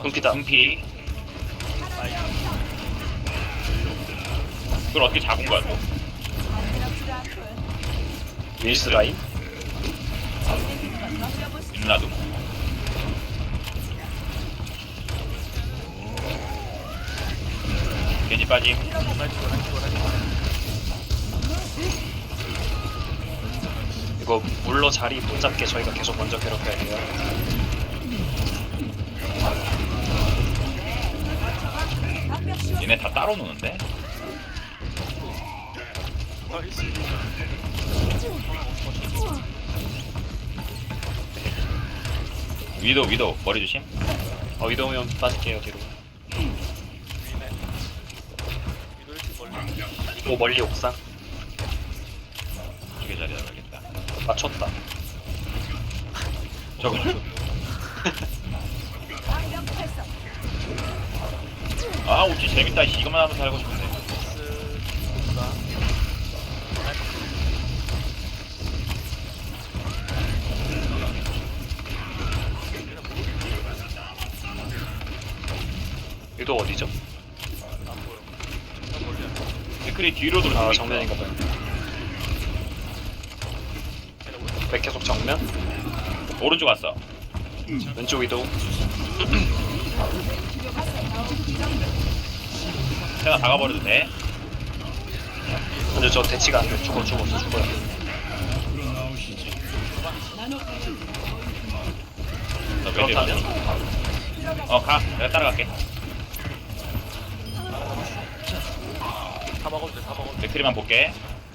금피다. 분피. 그걸 어떻게 잡은 거야 또? 윌스 라인. 윤라도. 괜히 빠짐. 이거 물로 자리 못 잡게 저희가 계속 먼저 괴롭혀야 돼요. 얘네 다 따로 노는데? 위도 위도 머리 조심. 어, 위도우면 빠질게요 뒤로. 오 멀리 옥상 이게 자리 잡아야겠다. 맞췄다. 저거 아 우찌 재밌다. 씨, 이것만 하면 살고 싶은데. 위도 어디죠? 댓글이 뒤로 돌고 아. 정면인가 봐요. 백 계속 정면. 오른쪽 왔어. 왼쪽 위도 우. 세나 박아버려도 돼. 근데 저 대치가 안 돼. 죽어 죽었어 죽어요. 너 그렇다면 어 가. 내가 따라갈게. 다 먹어도 돼, 다 먹어도 돼. 댓글이만 볼게.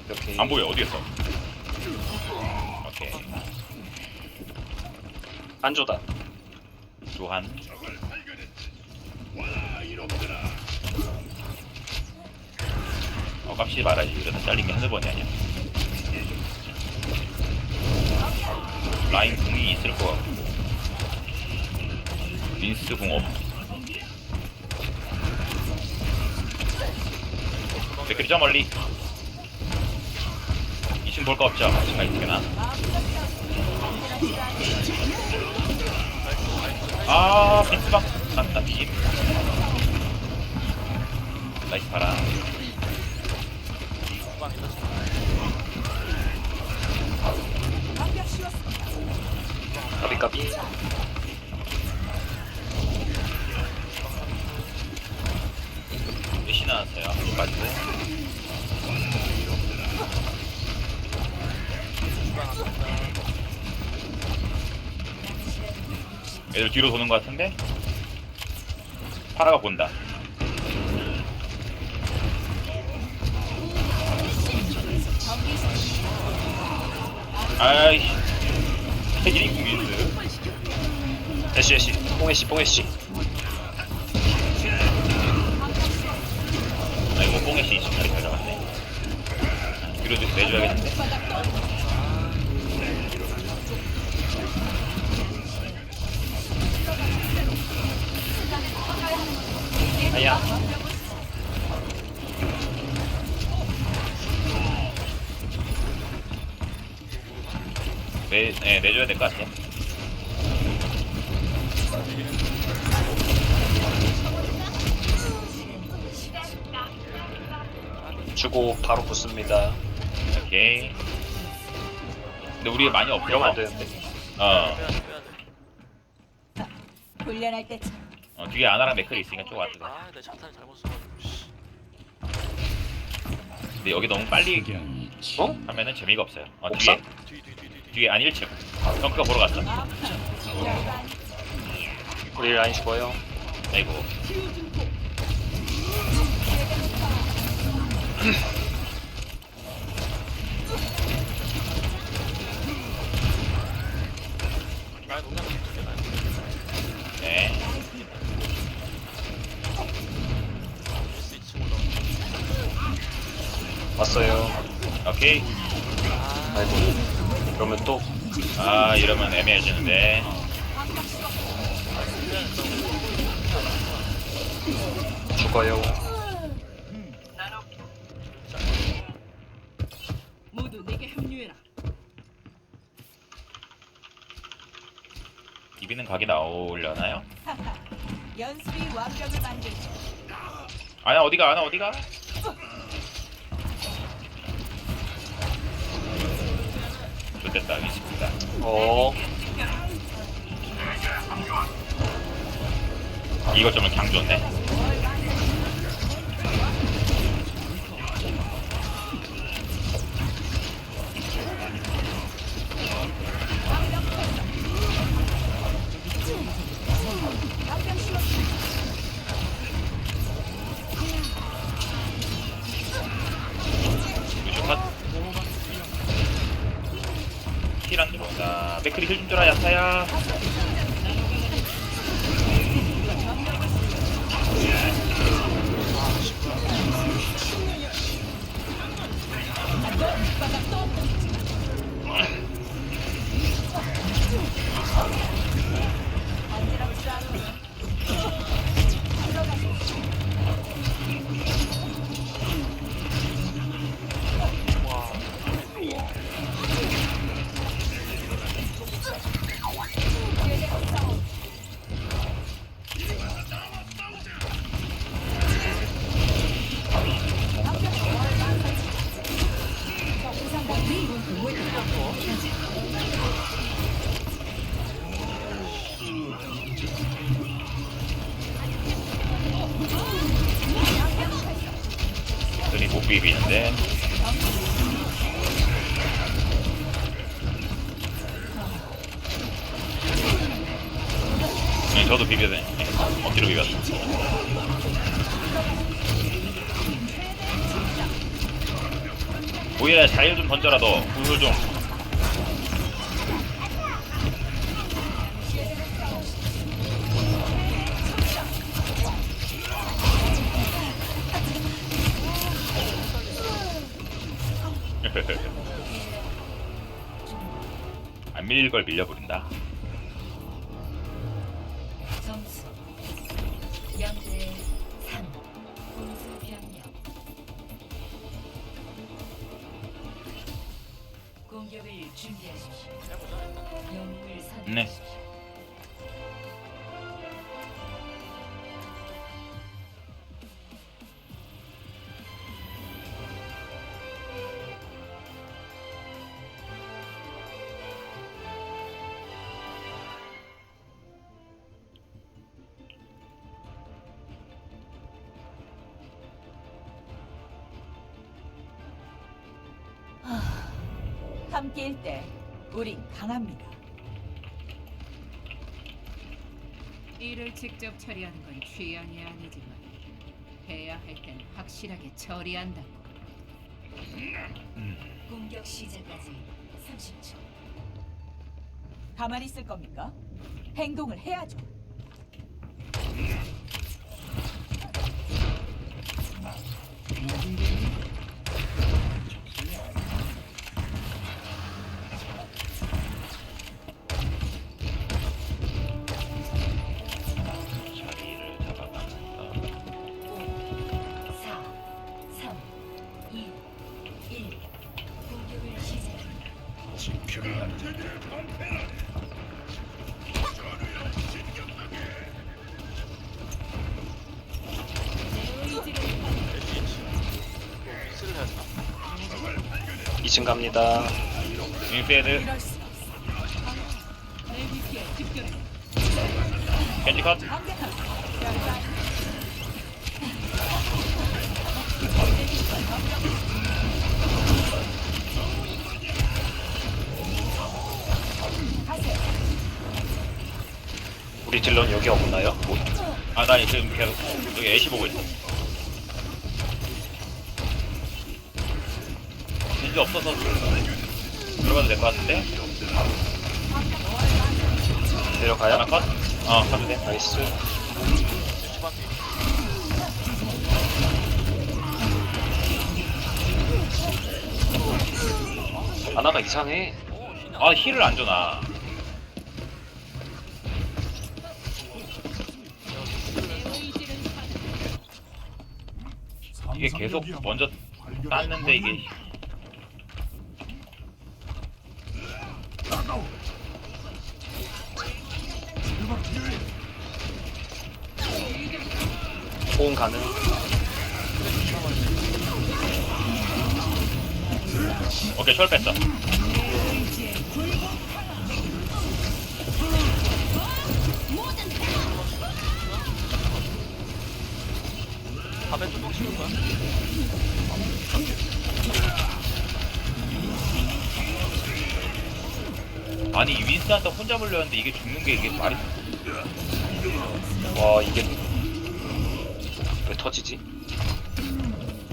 이렇게 안 보여. 어디 갔어? 오케이. 안조다. 두한. 어, 깝치지 말아야지. 이러다 잘린 게 한두 번이 아니야. 라인 궁이 있을 거 같고. 린스 궁 없. 댓글이 저 멀리. 2층 볼 거 없죠? 아, 있구나. 아, 빈스방. 맞다, 빈. 나이스 파라. 까비까비. 몇시 나왔어요? 빠지고. 애들 뒤로 도는 것 같은데? 파라가 본다. 아이씨. 태길이 궁민스. 애쉬 애쉬. 뽕애쉬 뽕애쉬. 아이고, 뽕애씨 있으면 잘 잡았네. 뒤로 좀 내줘야겠는데? 아야. 내, 네, 내줘야 될 것 같아. 주고 바로 붙습니다. 오케이. 근데 우리 많이 없어. 이러면 안 되는데. 어. 훈련할 때쯤 어, 뒤에 아나랑 맥클이 있으니까 좀 왔다. 아, 내 자탄을 잘못 써가지고. 씨. 근데 여기 너무 빨리 어? 하면은 재미가 없어요. 어? 뒤에, 뒤, 뒤, 뒤, 뒤, 뒤. 뒤에 아니 1층. 덩크가 보러 갔어. 우리 라인 죽어요. 아이고. 네. S 2층 올라오고. 왔어요. 오케이. 그러면 또 아, 이러면 애매해지는데. 죽어요. 모두 내게 합류해라. 비비는 각이 나오려나요? 연습이 완벽을 만들죠. 아나 어디가? 아나 어디가? 좋됐다 있습니다. 어? 이것 좀 좋네 억지로 비볐어. 오히려 자일 좀 던져라 너. 구슬 좀. 안 밀릴 걸 밀려버린다. 네. 함께일 때 우린 강합니다. 일을 직접 처리하는 건 취향이 아니지만 해야 할 땐 확실하게 처리한다고. 공격 시작까지 30초 가만히 있을 겁니까? 행동을 해야죠. 2층 갑니다 집결해. 겐지 컷. 우리 딜런 여기 없나요? 아 나 지금 계속 여기 애쉬 보고 있어 겐지 없어서 들어가도 될 것 같은데 내려가요? 하나 컷? 어 가도 돼 나이스. 아나가 이상해 아 힐을 안 줘나 이게 계속 먼저 땄는데 이게 호응 가능. 오케이 철 뺐어 밥에 뚜껑 씌울 거야? 아니 이 윈스한테 혼자 물렸는데 이게 죽는 게 이게 말이 와 이게 왜 터지지?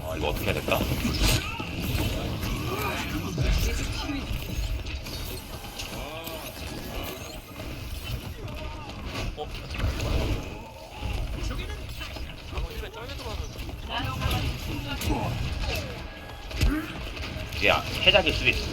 아 이거 어떻게 해야 될까? 아- 해작일 수도 있어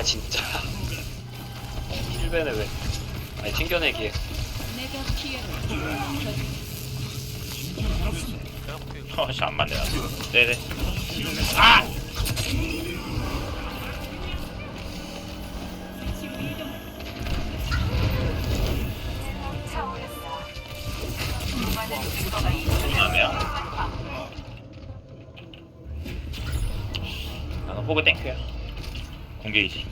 아 진짜. 힐벤에 왜? 아니 볼게 어씨 안 맞네 나 네네 아! 나는 호그 땡큐야 공개이지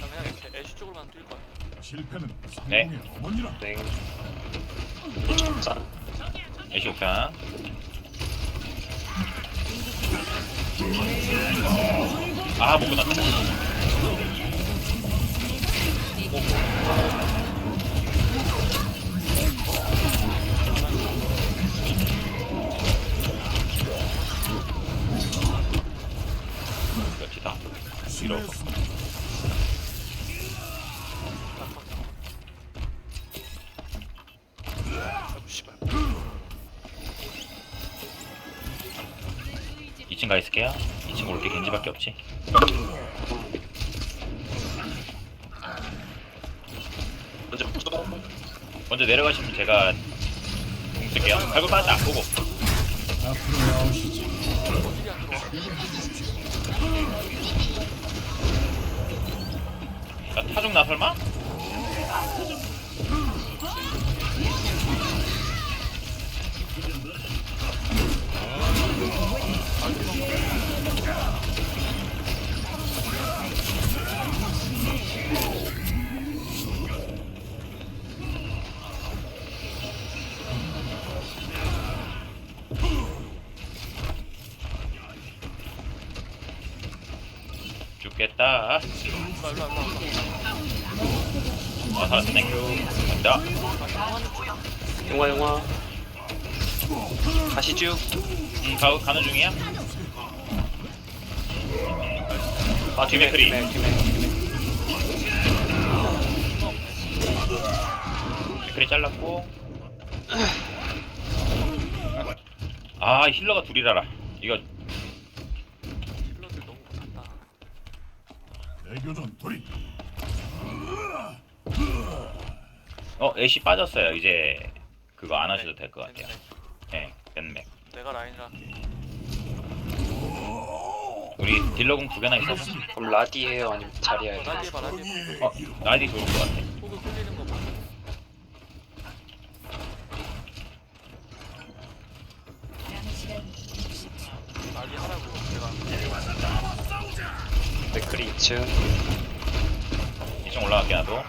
나 그냥 이렇게 애쉬 쪽으로만 뛸 거야 실패는 네. 땡. 짠. 애쉬 옥상 아못 끝났다 가 있을게요 2층 올게 겐지밖에 없지 먼저 또 먼저 내려가시면 제가 공 쓸게요 발굴 빠졌다 보고 앞으로 나오시지. 나 타중 나 설마? 아 살았어 땡큐 간다 영화 영화. 가시죠. 음 가, 가는 중이야? 아 뒤에 크리. 뒤에. 그래 잘랐고 아 힐러가 둘이라라 이거 힐러들 너무 못한다 대교전 돌이. 어 애쉬 빠졌어요. 이제 그거 안 하셔도 될 것 같아요. 예 벤맥. 내가 라인이라 우리 딜러공 두 개나 있어서. 그럼 라디 해요? 아니면 자리야 해요? 라디 해봐 라디 어 나이디 좋을 것 같아. 호그 끌리는 거 봐. 남은 시간 60초. 라디 하라고 내가. 맥크리 2층. 2층 올라갈게 나도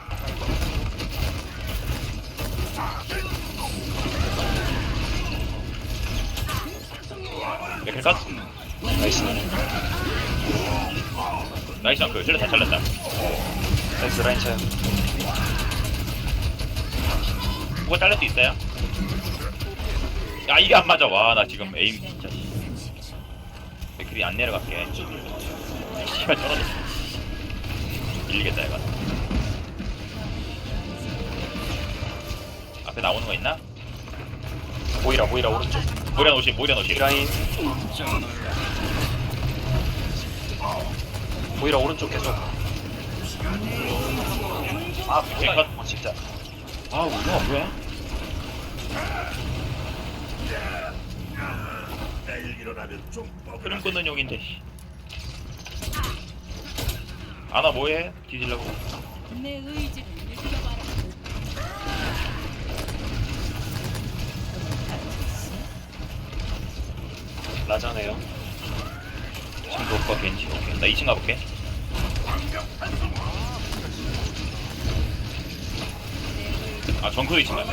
맥클 컷 나이스. 나이스 그 힐러 다 잘랐다. 나이스 라인 차요. 그거 잘릴 수 있어요? 야 이게 안 맞아. 와 나 지금 에임 진짜. 맥클이 안 내려갈게. 씨발 떨어졌어. 밀리겠다 이거 앞에 나오는 거 있나? 모이라 모이라 오른쪽. 오시 모련 오시 이 라인. 모이라 오른쪽 계속. 아 뭐야 컷. 이거 진짜 아 우승아 뭐야? 흐름 끊는 용인데 씨. 아나 뭐해? 뒤질라고 내 의지를 느껴봐라. 라자네요. 친구 오빠 겐지. 오케이. 나 2층 가볼게. 아 정크 2층 가네.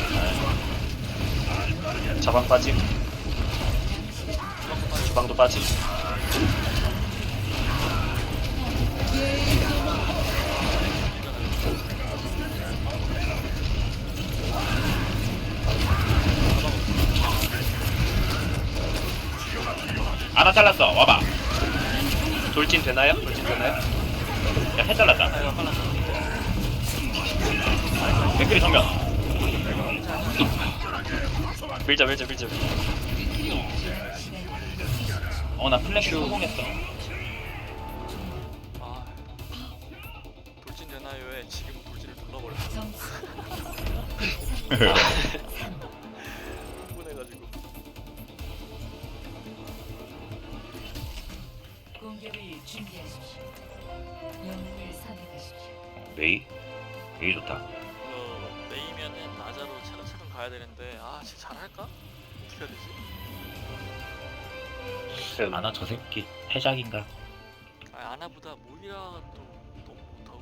아, 자방 빠짐. 주방도 빠짐 알아 잘랐어. 와봐. 돌진 되나요? 돌진 되나요? 야해 잘랐다. 아, 맥크리 정면. 밀자 밀자 밀자. 어 나 플래시 성공했어. 아, 돌진 되나요에 지금 돌진을 눌러버렸어. 되는데 아 진짜 잘할까? 어떻게 해야 되지? 음, 아나 저 새끼 해작인가 아 아나보다 모이라가 또 너무 못하고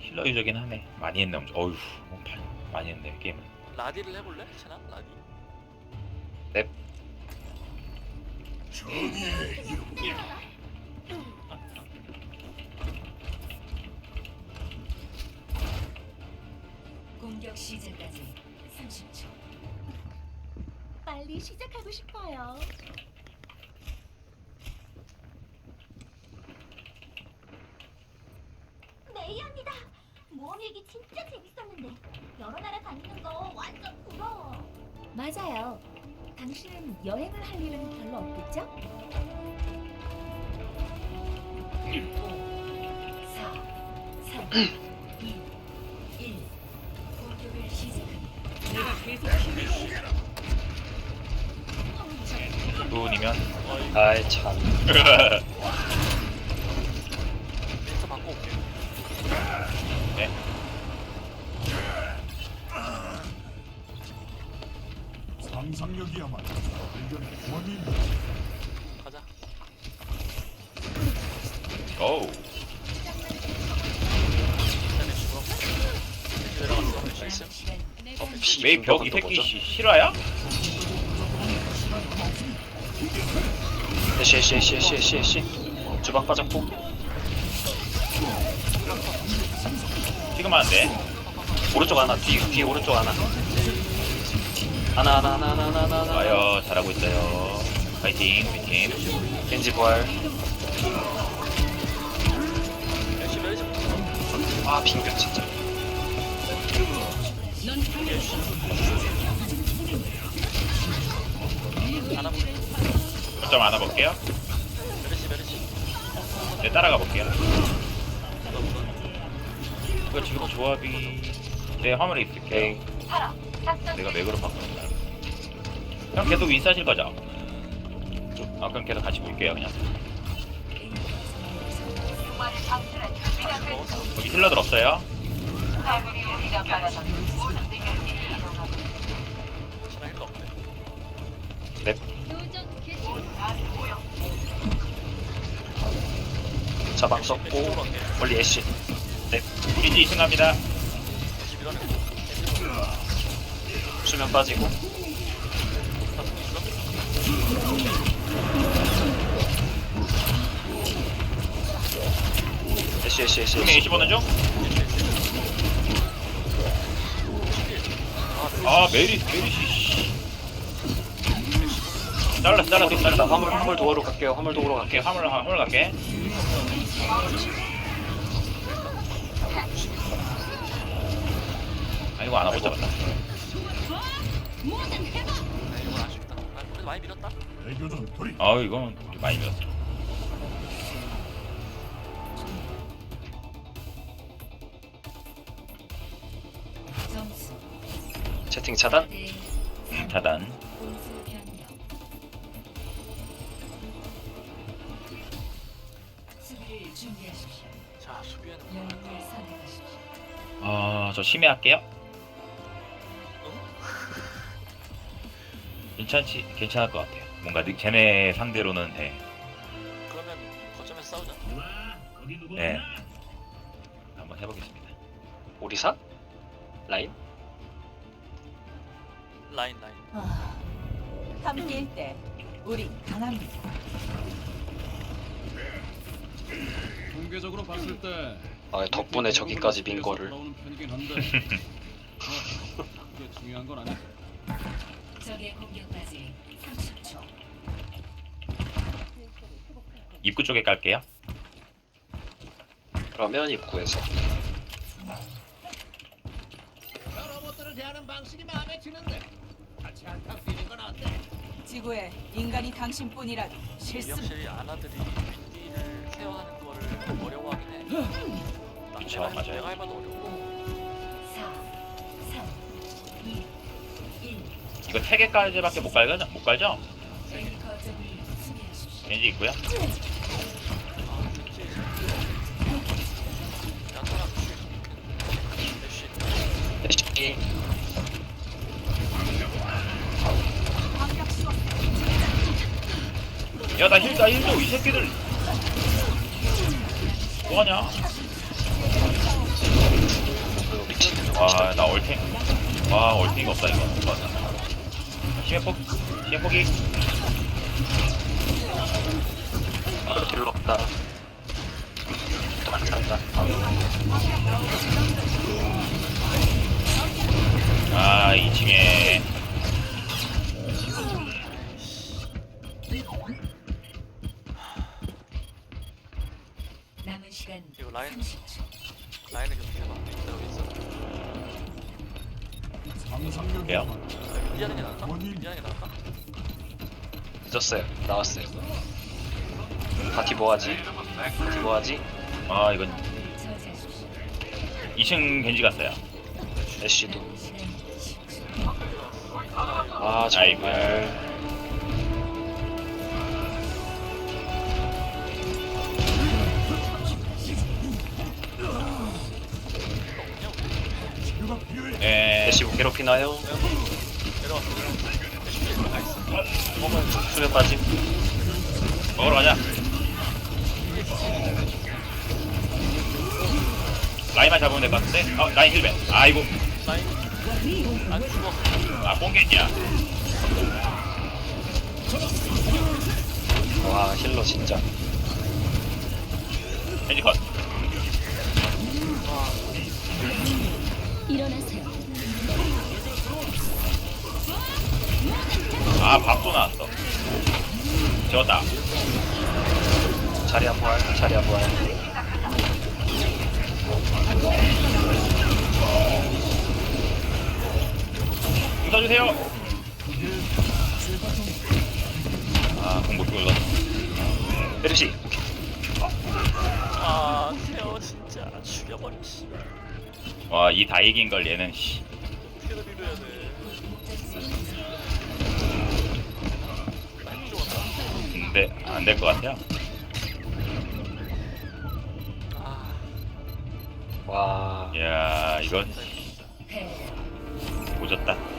힐러 유저긴 하네 많이 했네 엄청 어휴 몸팔 많이 했네 게임을 라디를 해볼래? 채나? 라디? 공격 시작까지 30초. 빨리 시작하고 싶어요. 메이 언니다. 모험 얘기 진짜 재밌었는데 여러 나라 다니는 거 완전 부러워. 맞아요. 당신은 여행을 할 일은 별로 없겠죠? 5, 4, 3, 좋은이면. 아이 참. 메이 벽이빈 새끼 씨 실화야? 보죠 에쉬에쉬에쉬에쉬에쉬 주방 빠졌고. 지금 하는데 오른쪽 하나 뒤, 뒤 오른쪽 하나. 하나 하나 하나 하나 하나 하나. 하나 좋아요. 잘하고 있어요. 파이팅 우리 팀 겐지 부활. 열심히 열심히 아 빙벽 진짜 좀 안아볼게요. 메르시 메르시 네 따라가 볼게요. 이거 지금 조합이 내 화물에 있을게. 내가 맥으로 바꾼다 그럼 계속 윈스하실 거죠? 아 그럼 계속 같이 볼게요 그냥. 여기 힐러들 없어요? 자방 썼고 멀리 애쉬. 네 우리 뒤 2승합니다. 수면 빠지고. 애쉬 애쉬 애쉬 오케이 25는 중? 아 메리 메리 씨. 날라 날라 날라. 화물 화물 도어로 갈게요. 화물 도어로 갈게 화물 화물 갈게. 아이고 안 하고 잡았다. 아, 이건 많이 밀었다 채팅 차단? 음, 차단. 아, 저 심해할게요. 괜찮지? 괜찮을 것 같아요. 뭔가 느- 쟤네 상대로는 예. 그러면 거점에서 싸우자. 예. 한번 해보겠습니다. 오리사? 라인? 라인 라인. 아, 함께일 때 우린 강합니다. 통계적으로 봤을 때 아 덕분에 저기까지 민 거를 건. 적의 공격까지 30초. 입구 쪽에 깔게요. 그러면 입구에서 지구에 인간이 당신뿐이라도 싫습니다. 확실히 아나들이 윈디를 케어하는 거를 어려워하긴 해. 나- 내가 해- 맞아요. 내가 해봐도 어려워. 4, 3, 2, 1. 이거 세 개까지밖에 못 깔죠? 못 수비하십시오. 겐지 있고요. 아 윈디. 야타랑 애쉬. 애쉬 야, 나 힐, 나힐 줘, 이 새끼들. 뭐하냐? 와, 나 얼탱. 와, 얼탱이가 없다, 이거. 좋았다. 심해 포기. 심해 포기. 아, 딜러 없다 안 산다 아, 2층에. 이거 라인 30초. 라인을 계속 해봐. 기다리고 있어. 왜요? 아, 윈디 하는 게 나을까? 윈디 하는 게 나을까? 늦었어요 나왔어요 바티 뭐하지? 바티 뭐하지? 아, 이건 저지하십시오. 2층 겐지 갔어요. 애쉬도 10초. 아 정말 괴롭히나요? 내려왔어 내려왔어. 나이스. 먹으러 가자. 라인만 잡으면 될 것 같은데? 어, 라인 힐벤. 아이고. 라인 안 죽어. 아, 뽕겠냐. 와 힐러 진짜 겐지 컷. 일어나세 아, 밥도 나왔어. 재웠다. 자리 한 부활 자리 한 부활 공 써주세요. 아, 주고 이거. 메르시 아 태어 진짜 죽여버려. 씨. 와, 이 다 이긴 걸 얘는, 씨. 어떻게든 밀어야 돼. 근데, 안될 것 같아요. 아와 이야, 이건. 패. 오졌다.